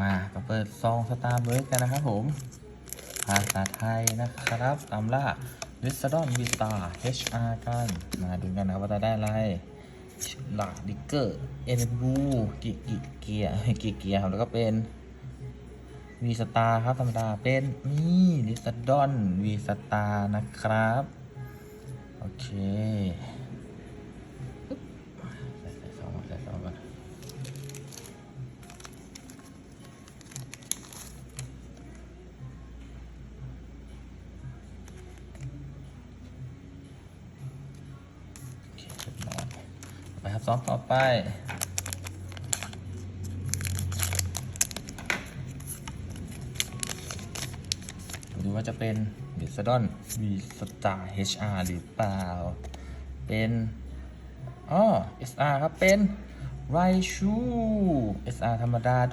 มาก็เปิดซองสตาร์เบิร์กกันนะครับผม ภาษาไทยนะครับตามล่าวิสดอนวิตา HR กัน มาดูกันนะว่าจะได้อะไรหลักดิกเกอร์ เอ็นบูกิกิเกียกิเกียครับแล้วก็เป็นวีสตาร์ครับธรรมดาเป็นนี่ลิสดอนวีสตาร์นะครับ โอเค ไปครับซองต่อไปดูว่าจะเป็นบิสดอนวีสตาร์ HR หรือเปล่า เป็นอ๋อ SR ครับ เป็นไรชู SR ธรรมดา